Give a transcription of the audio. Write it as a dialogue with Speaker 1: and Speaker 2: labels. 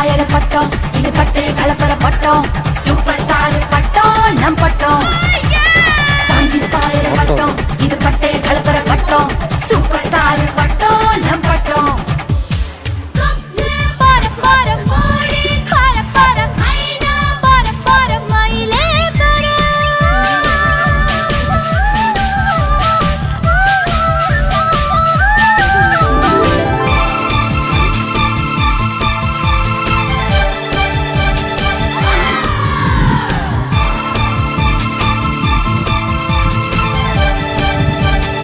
Speaker 1: டாயர் பட்டம். இது பட்டையில் கலப்பர பட்டம். சூப்பர் ஸ்டார் பட்டம் நம் பட்டம். தாங்கின பட்டம். இது பட்டை